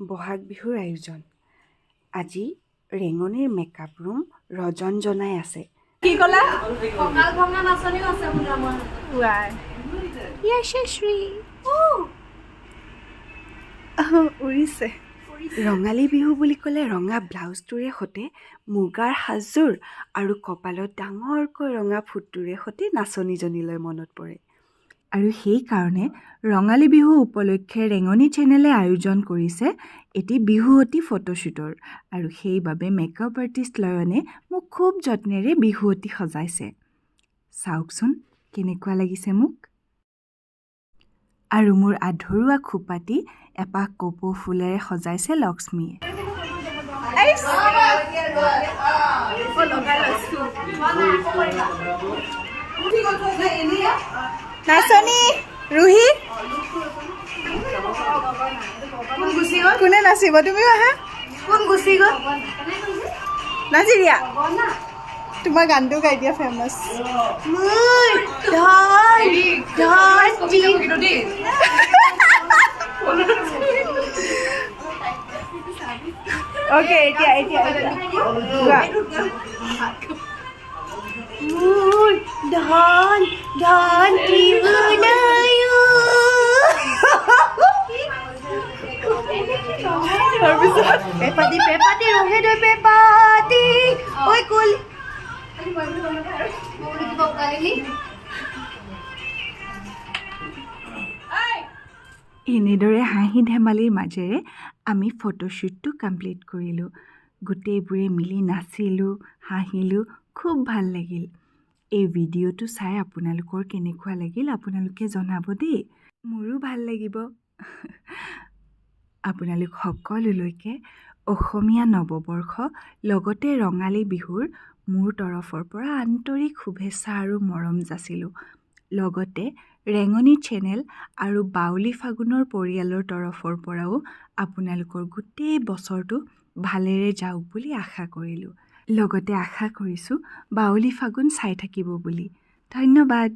বহাগ বিহুৰ আয়োজন। আজি ৰেঙনিৰ মেকআপ ৰুম ৰজনজনাই আছে। কি ক'লা? কঁকাল ভঙা নাচনীও আছে বোলে আমাৰ। য়শস্বী উৰিছে। ৰঙালী বিহু বুলি ক'লে ৰঙা ব্লাউজটোৰে সৈতে মুগাৰ সাজযোৰ আৰু কপালত ডাঙৰকৈ ৰঙা ফুটটোৰে সৈতে নাচনীজনীলৈ মনত পৰে। আৰু সেইকাৰণে ৰঙালী বিহু উপলক্ষে ৰেঙনি চেনেলে আয়োজন কৰিছে এটি বিহুৱতী ফটোশ্বুটৰ। আৰু সেইবাবে মেকআপ আৰ্টিষ্ট লয়নে মোক খুব যত্নেৰে বিহুৱতী সজাইছে। চাওকচোন কেনেকুৱা লাগিছে মোক? আৰু মোৰ আধৰুৱা খোপাটি এপাহ কপৌ ফুলেৰে সজাইছে লক্ষ্মীয়ে। নাচনী ৰুহি? কোন নাচিব? তুমিও আহা। কোন গুচি গ'ল? নাচি তোমাৰ গানটো গাই দিয়া ফেমাছ অ'কে এতিয়া এতিয়া ধন ধন তাৰপিছত পেপাতি পেপাতি ৰহে দৈ পেপাতি। ঐ কুল। এনেদৰে হাঁহি ধেমালিৰ মাজেৰে আমি ফটোশ্বুটটো কমপ্লিট কৰিলোঁ। গোটেইবোৰে মিলি নাচিলোঁ, হাঁহিলোঁ, খুব ভালো লাগিল। এই ভিডিঅ'টো চাই আপোনালোকৰ কেনেকুৱা লাগিল আপোনালোকে জনাব দেই। মোৰো ভাল লাগিব। আপোনালোক সকলোলৈকে অসমীয়া নৱবৰ্ষ লগতে ৰঙালী বিহুৰ মোৰ তৰফৰ পৰা আন্তৰিক শুভেচ্ছা আৰু মৰম যাচিলোঁ। লগতে ৰেঙনি চেনেল আৰু বাউলী ফাগুনৰ পৰিয়ালৰ তৰফৰ পৰাও আপোনালোকৰ গোটেই বছৰটো ভালেৰে যাওক বুলি আশা কৰিলোঁ। লগতে আশা কৰিছোঁ বাউলী ফাগুন চাই থাকিব বুলি। ধন্যবাদ।